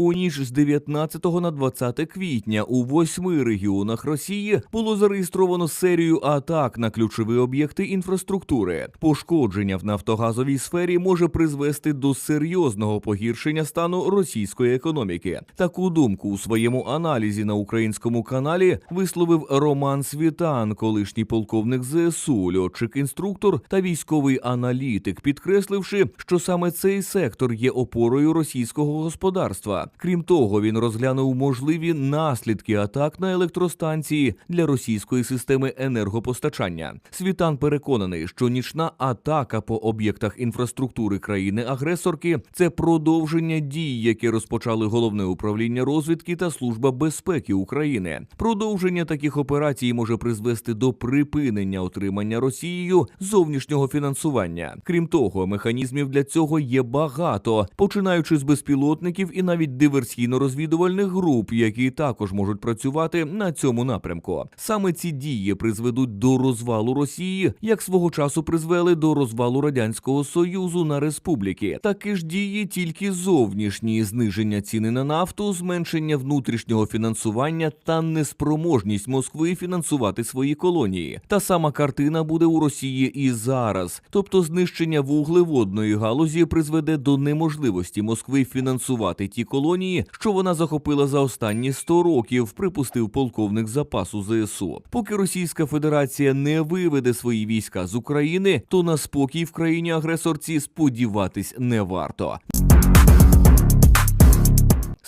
У ніч з 19 на 20 квітня у восьми регіонах Росії було зареєстровано серію атак на ключові об'єкти інфраструктури. Пошкодження в нафтогазовій сфері може призвести до серйозного погіршення стану російської економіки. Таку думку у своєму аналізі на українському каналі висловив Роман Світан, колишній полковник ЗСУ, льотчик-інструктор та військовий аналітик, підкресливши, що саме цей сектор є опорою російського господарства. Крім того, він розглянув можливі наслідки атак на електростанції для російської системи енергопостачання. Світан переконаний, що нічна атака по об'єктах інфраструктури країни-агресорки це продовження дій, які розпочали головне управління розвідки та служба безпеки України. Продовження таких операцій може призвести до припинення отримання Росією зовнішнього фінансування. Крім того, механізмів для цього є багато, починаючи з безпілотників і навіть диверсійно-розвідувальних груп, які також можуть працювати на цьому напрямку. Саме ці дії призведуть до розвалу Росії, як свого часу призвели до розвалу радянського союзу на республіки. Такі ж дії тільки зовнішні зниження ціни на нафту, зменшення внутрішнього фінансування та неспроможність Москви фінансувати свої колонії. Та сама картина буде у Росії і зараз, тобто знищення вуглеводної галузі призведе до неможливості Москви фінансувати ті колонії, що вона захопила за останні 100 років, припустив полковник запасу ЗСУ. Поки Російська Федерація не виведе свої війська з України, то на спокій в країні агресорці сподіватись не варто.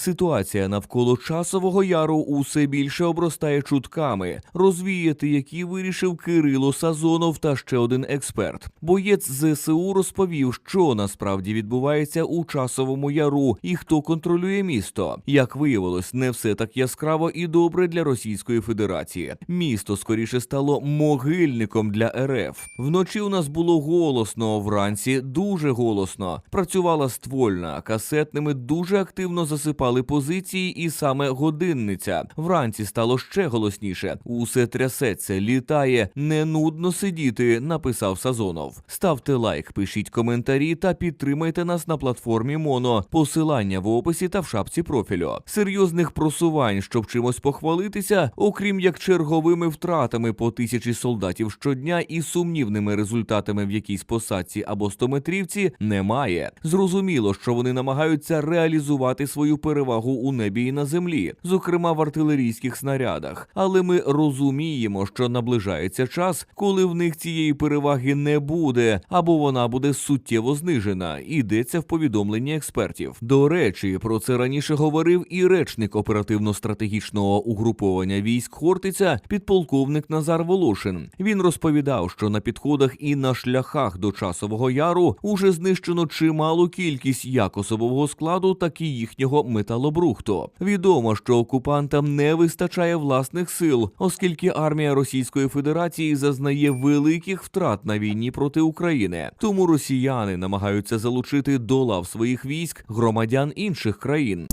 Ситуація навколо часового яру усе більше обростає чутками, розвіяти які вирішив Кирило Сазонов та ще один експерт. Боєць ЗСУ розповів, що насправді відбувається у часовому яру і хто контролює місто. Як виявилось, не все так яскраво і добре для Російської Федерації. Місто скоріше стало могильником для РФ. Вночі у нас було голосно, вранці дуже голосно. Працювала ствольна, касетними дуже активно засипали позиції, і саме годинниця. Вранці стало ще голосніше. Усе трясеться, літає. Не нудно сидіти, написав Сазонов. Ставте лайк, пишіть коментарі та підтримайте нас на платформі Моно. Посилання в описі та в шапці профілю. Серйозних просувань, щоб чимось похвалитися, окрім як черговими втратами по тисячі солдатів щодня і сумнівними результатами в якійсь посадці або стометрівці, немає. Зрозуміло, що вони намагаються реалізувати свою перевагу у небі і на землі, зокрема в артилерійських снарядах. Але ми розуміємо, що наближається час, коли в них цієї переваги не буде, або вона буде суттєво знижена. Йдеться в повідомленні експертів. До речі, про це раніше говорив і речник оперативно-стратегічного угруповання військ Хортиця, підполковник Назар Волошин. Він розповідав, що на підходах і на шляхах до часового яру уже знищено чималу кількість як особового складу, так і їхнього металобрухту. Відомо, що окупантам не вистачає власних сил, оскільки армія Російської Федерації зазнає великих втрат на війні проти України. Тому росіяни намагаються залучити до лав своїх військ громадян інших країн.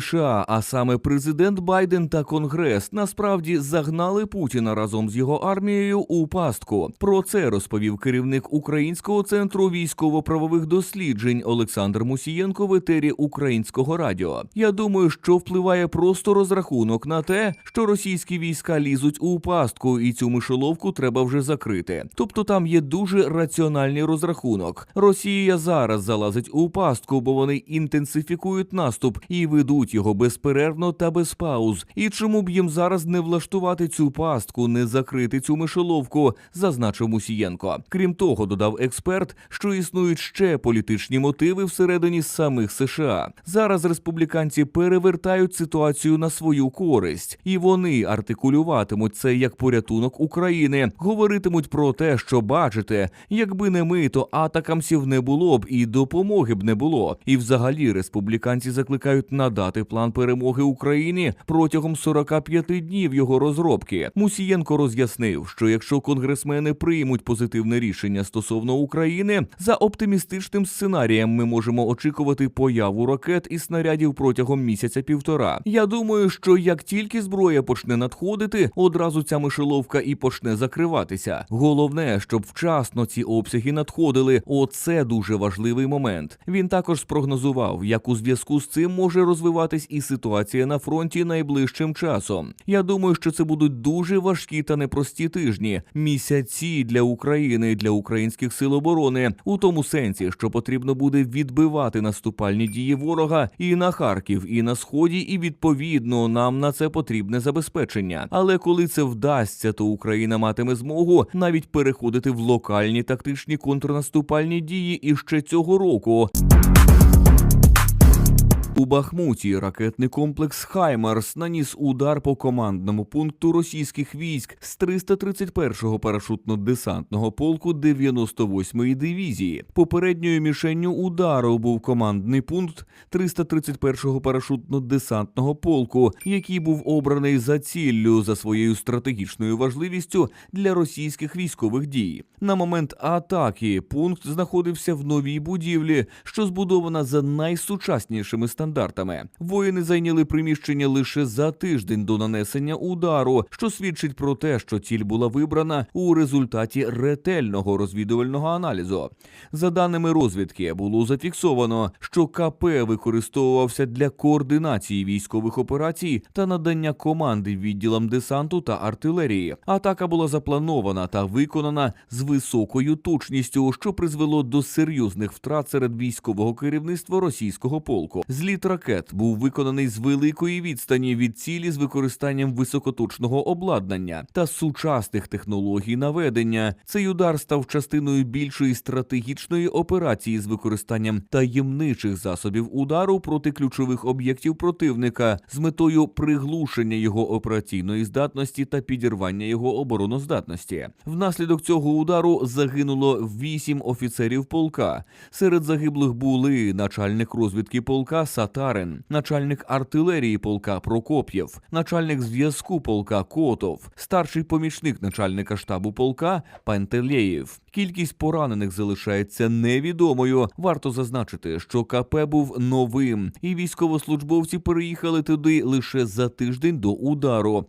США, а саме президент Байден та Конгрес, насправді загнали Путіна разом з його армією у пастку. Про це розповів керівник Українського центру військово-правових досліджень Олександр Мусієнко в етері Українського радіо. Я думаю, що впливає просто розрахунок на те, що російські війська лізуть у пастку, і цю мишоловку треба вже закрити. Тобто там є дуже раціональний розрахунок. Росія зараз залазить у пастку, бо вони інтенсифікують наступ і ведуть його безперервно та без пауз. І чому б їм зараз не влаштувати цю пастку, не закрити цю мишоловку, зазначив Мусієнко. Крім того, додав експерт, що існують ще політичні мотиви всередині самих США. Зараз республіканці перевертають ситуацію на свою користь, і вони артикулюватимуть це як порятунок України, говоритимуть про те, що бачите, якби не ми, то атакамсів не було б і допомоги б не було. І взагалі республіканці закликають надати реалізувати план перемоги України протягом 45 днів його розробки. Мусієнко роз'яснив, що якщо конгресмени приймуть позитивне рішення стосовно України, за оптимістичним сценарієм ми можемо очікувати появу ракет і снарядів протягом місяця-півтора. Я думаю, що як тільки зброя почне надходити, одразу ця мишеловка і почне закриватися. Головне, щоб вчасно ці обсяги надходили. Оце дуже важливий момент. Він також спрогнозував, як у зв'язку з цим може розвиватись і ситуація на фронті найближчим часом. Я думаю, що це будуть дуже важкі та непрості тижні, місяці для України, для українських сил оборони, у тому сенсі, що потрібно буде відбивати наступальні дії ворога і на Харків, і на сході, і відповідно нам на це потрібне забезпечення. Але коли це вдасться, то Україна матиме змогу навіть переходити в локальні тактичні контрнаступальні дії іще цього року. У Бахмуті ракетний комплекс Хаймарс наніс удар по командному пункту російських військ з 331-го парашутно-десантного полку 98-ї дивізії. Попередньою мішенню удару був командний пункт 331-го парашутно-десантного полку, який був обраний за ціллю за своєю стратегічною важливістю для російських військових дій. На момент атаки пункт знаходився в новій будівлі, що збудована за найсучаснішими стандартами. Воїни зайняли приміщення лише за тиждень до нанесення удару, що свідчить про те, що ціль була вибрана у результаті ретельного розвідувального аналізу. За даними розвідки, було зафіксовано, що КП використовувався для координації військових операцій та надання команди відділам десанту та артилерії. Атака була запланована та виконана з високою точністю, що призвело до серйозних втрат серед військового керівництва російського полку. Зліт ракет був виконаний з великої відстані від цілі з використанням високоточного обладнання та сучасних технологій наведення. Цей удар став частиною більшої стратегічної операції з використанням таємничих засобів удару проти ключових об'єктів противника з метою приглушення його операційної здатності та підірвання його обороноздатності. Внаслідок цього удару загинуло вісім офіцерів полка. Серед загиблих були начальник розвідки полка Сатарин, начальник артилерії полка Прокоп'єв, начальник зв'язку полка Котов, старший помічник начальника штабу полка Пантелєєв. Кількість поранених залишається невідомою. Варто зазначити, що КП був новим, і військовослужбовці переїхали туди лише за тиждень до удару.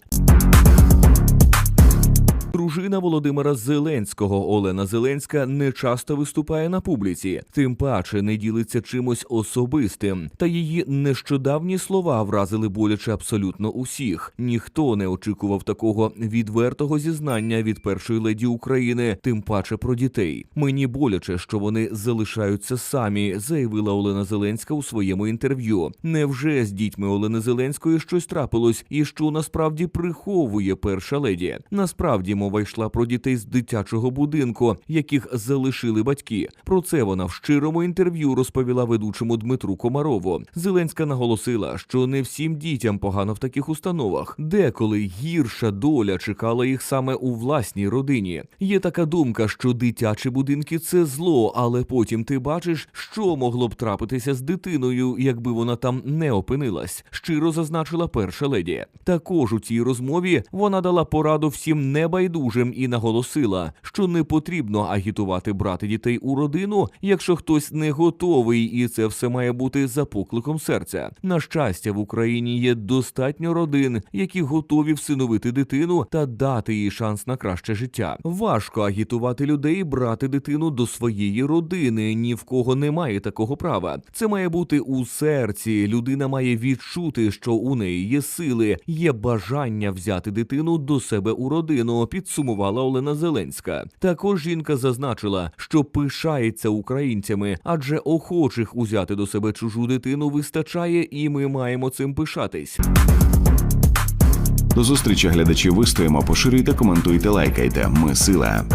Дружина Володимира Зеленського Олена Зеленська не часто виступає на публіці, тим паче не ділиться чимось особистим. Та її нещодавні слова вразили боляче абсолютно усіх. Ніхто не очікував такого відвертого зізнання від першої леді України, тим паче про дітей. Мені боляче, що вони залишаються самі, заявила Олена Зеленська у своєму інтерв'ю. Невже з дітьми Олени Зеленської щось трапилось, і що насправді приховує перша леді? Насправді мова йшла про дітей з дитячого будинку, яких залишили батьки. Про це вона в щирому інтерв'ю розповіла ведучому Дмитру Комарову. Зеленська наголосила, що не всім дітям погано в таких установах, деколи гірша доля чекала їх саме у власній родині. Є така думка, що дитячі будинки це зло, але потім ти бачиш, що могло б трапитися з дитиною, якби вона там не опинилась. Щиро зазначила перша леді. Також у цій розмові вона дала пораду всім небайдужим і наголосила, що не потрібно агітувати брати дітей у родину, якщо хтось не готовий, і це все має бути за покликом серця. На щастя, в Україні є достатньо родин, які готові всиновити дитину та дати їй шанс на краще життя. Важко агітувати людей брати дитину до своєї родини. Ні в кого немає такого права. Це має бути у серці. Людина має відчути, що у неї є сили, є бажання взяти дитину до себе у родину. Підсумувала Олена Зеленська. Також жінка зазначила, що пишається українцями, адже охочих узяти до себе чужу дитину вистачає, і ми маємо цим пишатись. До зустрічі глядачі вистоїмо, поширюйте, коментуйте, лайкайте. Ми сила.